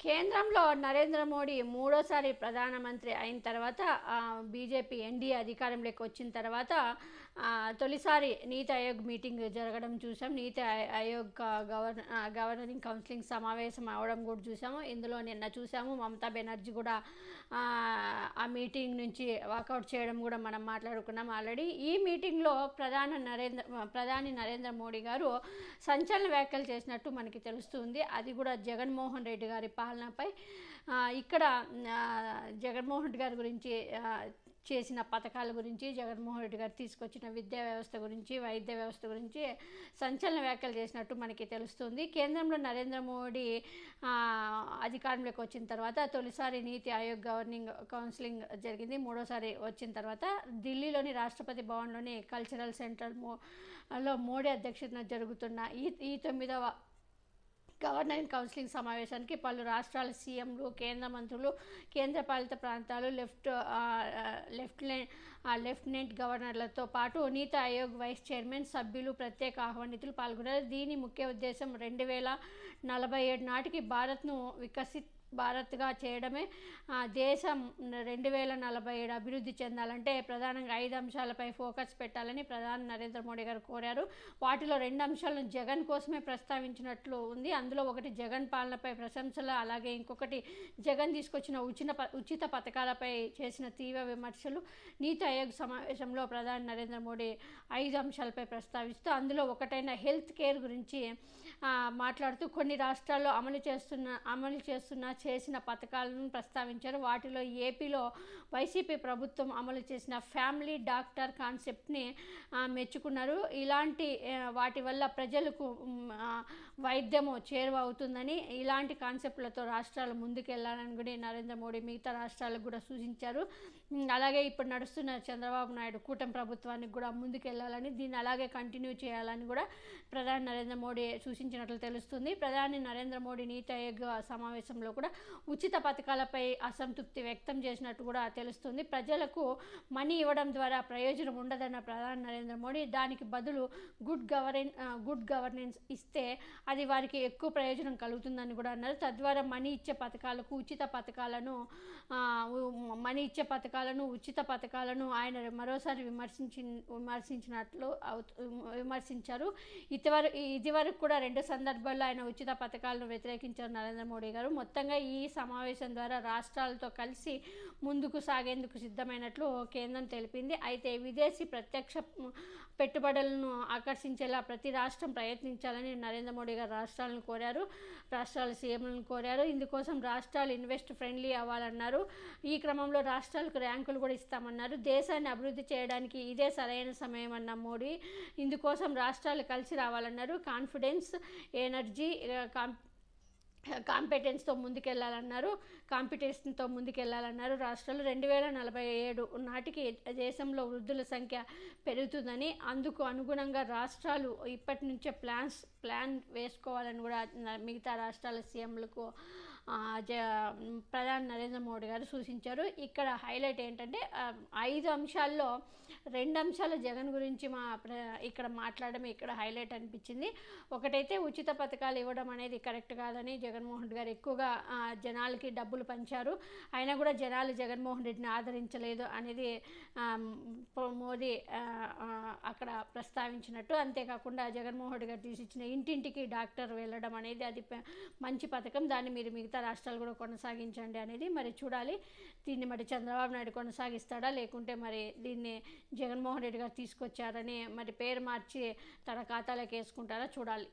కేంద్రంలో నరేంద్ర మోడీ మూడోసారి ప్రధానమంత్రి అయిన తర్వాత బీజేపీ ఎన్డీఏ అధికారంలోకి వచ్చిన తర్వాత తొలిసారి నీతి ఆయోగ్ మీటింగ్ జరగడం చూసాం. నీతి ఆయోగ్ గవర్న గవర్నరింగ్ కౌన్సిలింగ్ సమావేశం అవడం కూడా చూసాము. ఇందులో నిన్న చూసాము. మమతా బెనర్జీ కూడా ఆ, ఆ మీటింగ్ నుంచి వాకౌట్ చేయడం కూడా మనం మాట్లాడుకున్నాం ఆల్రెడీ. ఈ మీటింగ్లో ప్రధాన నరేంద్ర ప్రధాని నరేంద్ర మోడీ గారు సంచలన వ్యాఖ్యలు చేసినట్టు మనకి తెలుస్తుంది. అది కూడా జగన్మోహన్ రెడ్డి గారి పాలనపై ఇక్కడ జగన్మోహన్ రెడ్డి గారి గురించి చేసిన పథకాల గురించి జగన్మోహన్ రెడ్డి గారు తీసుకొచ్చిన విద్యా వ్యవస్థ గురించి వైద్య వ్యవస్థ గురించి సంచలన వ్యాఖ్యలు చేసినట్టు మనకి తెలుస్తుంది. కేంద్రంలో నరేంద్ర మోడీ అధికారంలోకి వచ్చిన తర్వాత తొలిసారి నీతి ఆయోగ్ గవర్నింగ్ కౌన్సిలింగ్ జరిగింది. మూడోసారి వచ్చిన తర్వాత ఢిల్లీలోని రాష్ట్రపతి భవన్లోని కల్చరల్ సెంటర్ మో లో మోడీ అధ్యక్షతన జరుగుతున్న ఈ ఈ తొమ్మిదవ గవర్నరింగ్ కౌన్సిలింగ్ సమావేశానికి పలు రాష్ట్రాల సీఎంలు కేంద్ర మంత్రులు కేంద్రపాలిత ప్రాంతాలు లెఫ్ట్ లెఫ్టినెంట్ లెఫ్టినెంట్ గవర్నర్లతో పాటు నీతి ఆయోగ్ వైస్ చైర్మన్ సభ్యులు ప్రత్యేక ఆహ్వానితులు పాల్గొన్నారు. దీని ముఖ్య ఉద్దేశం రెండు వేల నలభై ఏడు నాటికి భారత్ను వికసిత్ భారత్గా చేయడమే. దేశం రెండు వేల నలభై ఏడు అభివృద్ధి చెందాలంటే ప్రధానంగా ఐదు అంశాలపై ఫోకస్ పెట్టాలని ప్రధాని నరేంద్ర మోడీ గారు కోరారు. వాటిలో రెండు అంశాలను జగన్ కోసమే ప్రస్తావించినట్లు ఉంది. అందులో ఒకటి జగన్ పాలనపై ప్రశంసలు అలాగే ఇంకొకటి జగన్ తీసుకొచ్చిన ఉచిత ప- ఉచిత పథకాలపై చేసిన తీవ్ర విమర్శలు. నీతి ఆయోగ్ సమావేశంలో ప్రధాని నరేంద్ర మోడీ ఐదు అంశాలపై ప్రస్తావిస్తూ అందులో ఒకటైన హెల్త్ కేర్ గురించి మాట్లాడుతూ కొన్ని రాష్ట్రాల్లో అమలు చేస్తున్న అమలు చేస్తున్న చేసిన పథకాలను ప్రస్తావించారు. వాటిలో ఏపీలో వైసీపీ ప్రభుత్వం అమలు చేసిన ఫ్యామిలీ డాక్టర్ కాన్సెప్ట్ని మెచ్చుకున్నారు. ఇలాంటి వాటి వల్ల ప్రజలకు వైద్యము చేరువ అవుతుందని ఇలాంటి కాన్సెప్ట్లతో రాష్ట్రాలు ముందుకెళ్ళాలని కూడా నరేంద్ర మోడీ మిగతా రాష్ట్రాలకు కూడా సూచించారు. అలాగే ఇప్పుడు నడుస్తున్న చంద్రబాబు నాయుడు కూటమి ప్రభుత్వానికి కూడా ముందుకెళ్ళాలని దీన్ని అలాగే కంటిన్యూ చేయాలని కూడా ప్రధాని నరేంద్ర మోడీ సూచించినట్లు తెలుస్తుంది. ప్రధాని నరేంద్ర మోడీ నీతి ఆయోగ్ సమావేశంలో కూడా ఉచిత పథకాలపై అసంతృప్తి వ్యక్తం చేసినట్టు కూడా తెలుస్తుంది. ప్రజలకు మనీ ఇవ్వడం ద్వారా ప్రయోజనం ఉండదన్న ప్రధాని నరేంద్ర మోడీ దానికి బదులు గుడ్ గవర్నెన్ గుడ్ గవర్నెన్స్ ఇస్తే అది వారికి ఎక్కువ ప్రయోజనం కలుగుతుందని కూడా అన్నారు. తద్వారా మనీ ఇచ్చే పథకాలకు ఉచిత పథకాలను మనీ ఇచ్చే పథకాలను ఉచిత పథకాలను ఆయన మరోసారి విమర్శించి విమర్శించినట్లు అవుతు- విమర్శించారు. ఇదివరకు ఇదివరకు కూడా రెండు సందర్భాల్లో ఆయన ఉచిత పథకాలను వ్యతిరేకించారు నరేంద్ర మోడీ గారు. మొత్తంగా ఈ సమావేశం ద్వారా రాష్ట్రాలతో కలిసి ముందుకు సాగేందుకు సిద్ధమైనట్లు కేంద్రం తెలిపింది. అయితే విదేశీ ప్రత్యక్ష పెట్టుబడులను ఆకర్షించేలా ప్రతి రాష్ట్రం ప్రయత్నించాలని నరేంద్ర మోడీ గారు రాష్ట్రాలను కోరారు రాష్ట్రాల సీఎంలను కోరారు. ఇందుకోసం రాష్ట్రాలు ఇన్వెస్ట్ ఫ్రెండ్లీ అవ్వాలన్నారు. ఈ క్రమంలో రాష్ట్రాలకు ర్యాంకులు కూడా ఇస్తామన్నారు. దేశాన్ని అభివృద్ధి చేయడానికి ఇదే సరైన సమయం అన్న మోడీ ఇందుకోసం రాష్ట్రాలు కలిసి రావాలన్నారు. కాన్ఫిడెన్స్ ఎనర్జీ కాం కాంపిటెన్స్తో ముందుకెళ్ళాలన్నారు. కాంపిటీషన్తో ముందుకెళ్ళాలన్నారు. రాష్ట్రాలు రెండు వేల నలభై ఏడు నాటికి దేశంలో వృద్ధుల సంఖ్య పెరుగుతుందని అందుకు అనుగుణంగా రాష్ట్రాలు ఇప్పటి నుంచే ప్లాన్స్ ప్లాన్ వేసుకోవాలని కూడా మిగతా రాష్ట్రాల సీఎంలకు ప్రధాని నరేంద్ర మోడీ గారు సూచించారు. ఇక్కడ హైలైట్ ఏంటంటే ఐదు అంశాల్లో రెండు అంశాలు జగన్ గురించి మా ప్ర ఇక్కడ మాట్లాడడం ఇక్కడ హైలైట్ అనిపించింది. ఒకటైతే ఉచిత పథకాలు ఇవ్వడం అనేది కరెక్ట్ కాదని జగన్మోహన్ రెడ్డి గారు ఎక్కువగా జనాలకి డబ్బులు పంచారు. అయినా కూడా జనాలు జగన్మోహన్ రెడ్డిని ఆదరించలేదు అనేది మోదీ అక్కడ ప్రస్తావించినట్టు. అంతేకాకుండా జగన్మోహన్ రెడ్డి గారు తీసిచ్చిన ఇంటింటికి డాక్టర్ వెళ్ళడం అనేది అది మంచి పథకం. దాన్ని మీరు మిగతా మిగతా రాష్ట్రాలు కూడా కొనసాగించండి అనేది మరి చూడాలి. దీన్ని మరి చంద్రబాబు నాయుడు కొనసాగిస్తాడా? లేకుంటే మరి దీన్ని జగన్మోహన్ రెడ్డి గారు తీసుకొచ్చారని మరి పేరు మార్చి తన ఖాతాలోకి వేసుకుంటారా? చూడాలి.